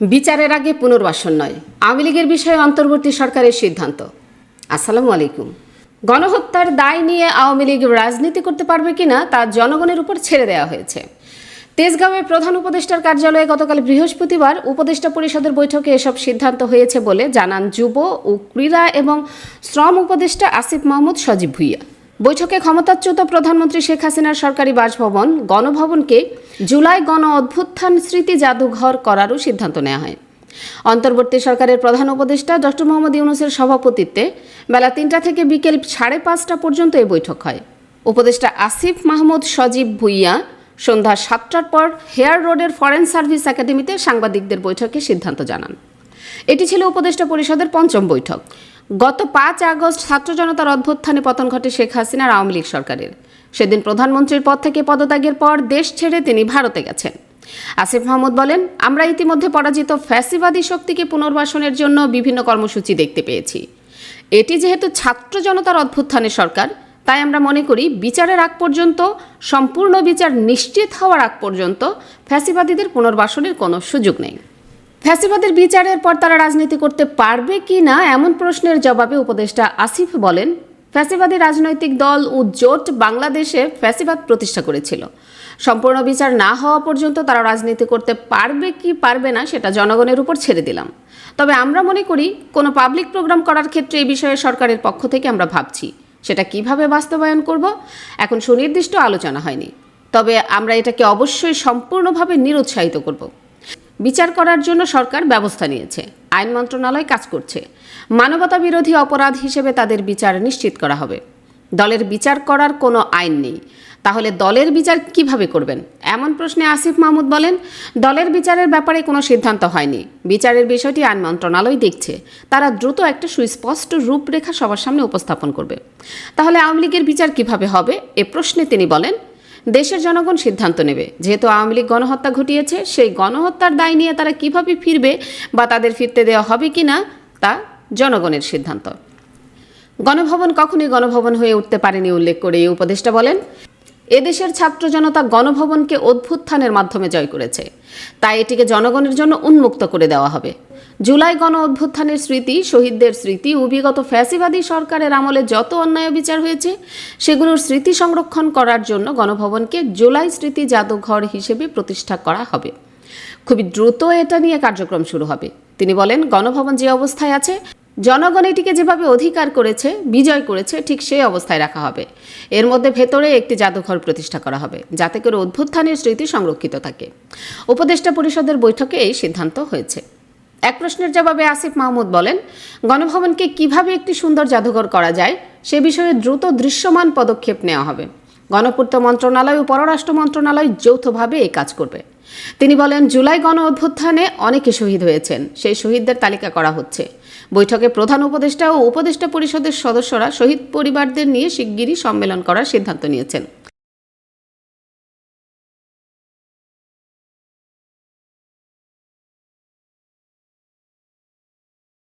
বিচারের আগে পুনর্বাসন নয়। আওয়ামী লীগের বিষয়ে অন্তর্বর্তী সরকারের সিদ্ধান্ত। আসসালামু আলাইকুম। গণহত্যার দায় নিয়ে আওয়ামী লীগ রাজনীতি করতে পারবে কিনা তা জনগণের উপর ছেড়ে দেওয়া হয়েছে। তেজগাঁওয়ের প্রধান উপদেষ্টার কার্যালয়ে গতকাল বৃহস্পতিবার উপদেষ্টা পরিষদের বৈঠকে এসব সিদ্ধান্ত হয়েছে বলে জানান যুব ও ক্রীড়া এবং শ্রম উপদেষ্টা আসিফ মাহমুদ সজীব ভুইয়া। বৈঠকে ক্ষমতাচ্যুত প্রধানমন্ত্রী শেখ হাসিনার সরকারি বাসভবন, গণভবনকে জুলাই গণ অভ্যুত্থান স্মৃতি জাদুঘর করারও সিদ্ধান্ত নেওয়া হয়। অন্তর্বর্তী সরকারের প্রধান উপদেষ্টা ডক্টর মোহাম্মদ ইউনুসের সভাপতিত্বে বেলা তিনটা থেকে বিকেল সাড়ে পাঁচটা পর্যন্ত এই বৈঠক হয়। উপদেষ্টা আসিফ মাহমুদ সজীব ভুইয়া সন্ধ্যা সাতটার পর হেয়ার রোডের ফরেন সার্ভিস একাডেমিতে সাংবাদিকদের বৈঠকে সিদ্ধান্ত জানান। এটি ছিল উপদেষ্টা পরিষদের পঞ্চম বৈঠক। গত পাঁচ আগস্ট ছাত্র জনতার অভ্যুত্থানে পতন ঘটে শেখ হাসিনার আওয়ামী লীগ সরকারের। সেদিন প্রধানমন্ত্রীর পদ থেকে পদত্যাগের পর দেশ ছেড়ে তিনি ভারতে গেছেন। আসিফ মাহমুদ বলেন, আমরা ইতিমধ্যে পরাজিত ফ্যাসিবাদী শক্তিকে পুনর্বাসনের জন্য বিভিন্ন কর্মসূচি দেখতে পেয়েছি। এটি যেহেতু ছাত্র জনতার অভ্যুত্থানের সরকার, তাই আমরা মনে করি বিচারের আগ পর্যন্ত, সম্পূর্ণ বিচার নিশ্চিত হওয়ার আগ পর্যন্ত ফ্যাসিবাদীদের পুনর্বাসনের কোনো সুযোগ নেই। ফ্যাসিবাদের বিচারের পর তারা রাজনীতি করতে পারবে কি না, এমন প্রশ্নের জবাবে উপদেষ্টা আসিফ বলেন, ফ্যাসিবাদী রাজনৈতিক দল ও জোট বাংলাদেশে ফ্যাসিবাদ প্রতিষ্ঠা করেছিল। সম্পূর্ণ বিচার না হওয়া পর্যন্ত তারা রাজনীতি করতে পারবে কি পারবে না সেটা জনগণের উপর ছেড়ে দিলাম। তবে আমরা মনে করি, কোনো পাবলিক প্রোগ্রাম করার ক্ষেত্রে এই বিষয়ে সরকারের পক্ষ থেকে আমরা ভাবছি। সেটা কীভাবে বাস্তবায়ন করব, এখন সুনির্দিষ্ট আলোচনা হয়নি। তবে আমরা এটাকে অবশ্যই সম্পূর্ণভাবে নিরুৎসাহিত করব। বিচার করার জন্য সরকার ব্যবস্থা নিয়েছে। আইন মন্ত্রণালয় কাজ করছে। মানবতা বিরোধী অপরাধ হিসেবে তাদের বিচার নিশ্চিত করা হবে। দলের বিচার করার কোনো আইন নেই। তাহলে দলের বিচার কীভাবে করবেন? এমন প্রশ্নে আসিফ মাহমুদ বলেন, দলের বিচারের ব্যাপারে কোনো সিদ্ধান্ত হয়নি। বিচারের বিষয়টি আইন মন্ত্রণালয় দেখছে। তারা দ্রুত একটা সুস্পষ্ট রূপরেখা সবার সামনে উপস্থাপন করবে। তাহলে আওয়ামী লীগের বিচার কীভাবে হবে? এ প্রশ্নে তিনি বলেন দেশের জনগণ সিদ্ধান্ত নেবে। যেহেতু আওয়ামী লীগ গণহত্যা ঘটিয়েছে, সেই গণহত্যার দায় নিয়ে তারা কীভাবে ফিরবে বা তাদের ফিরতে দেওয়া হবে কি না তা জনগণের সিদ্ধান্ত। গণভবন কখনোই গণভবন হয়ে উঠতে পারেনি, উল্লেখ করে এই উপদেষ্টা বলেন। এদেশের ছাত্র জনতা গণভবনকে অভ্যুত্থানের মাধ্যমে জয় করেছে। তাই এটিকে জনগণের জন্য উন্মুক্ত করে দেওয়া হবে। জুলাই গণ অভ্যুত্থানের স্মৃতি, শহীদদের স্মৃতি ও বিগত ফ্যাসিবাদী সরকারের আমলে যত অন্যায় বিচার হয়েছে, সেগুলোর স্মৃতি সংরক্ষণ করার জন্য গণভবনকে জুলাই স্মৃতি জাদুঘর হিসেবে প্রতিষ্ঠা করা হবে। খুবই দ্রুত এটা নিয়ে কার্যক্রম শুরু হবে। তিনি বলেন, গণভবন যে অবস্থায় আছে জনগণ এটিকে যেভাবে অধিকার করেছে, বিজয় করেছে, ঠিক সেই অবস্থায় রাখা হবে। এর মধ্যে ভেতরে একটি জাদুঘর প্রতিষ্ঠা করা হবে, যাতে করে অভ্যুত্থানের স্মৃতি সংরক্ষিত থাকে। উপদেষ্টা পরিষদের বৈঠকে এই সিদ্ধান্ত হয়েছে। এক প্রশ্নের জবাবে আসিফ মাহমুদ বলেন, গণভবনকে কীভাবে একটি সুন্দর জাদুঘর করা যায়, সে বিষয়ে দ্রুত দৃশ্যমান পদক্ষেপ নেওয়া হবে। গণপূর্ত মন্ত্রণালয় ও পররাষ্ট্র মন্ত্রণালয় যৌথভাবে এই কাজ করবে। তিনি বলেন, জুলাই গণ অভ্যুত্থানে অনেকে শহীদ হয়েছেন। সেই শহীদদের তালিকা করা হচ্ছে। বৈঠকে প্রধান উপদেষ্টা ও উপদেষ্টা পরিষদের সদস্যরা শহীদ পরিবারদের নিয়ে শিগগিরই সম্মেলন করার সিদ্ধান্ত নিয়েছেন।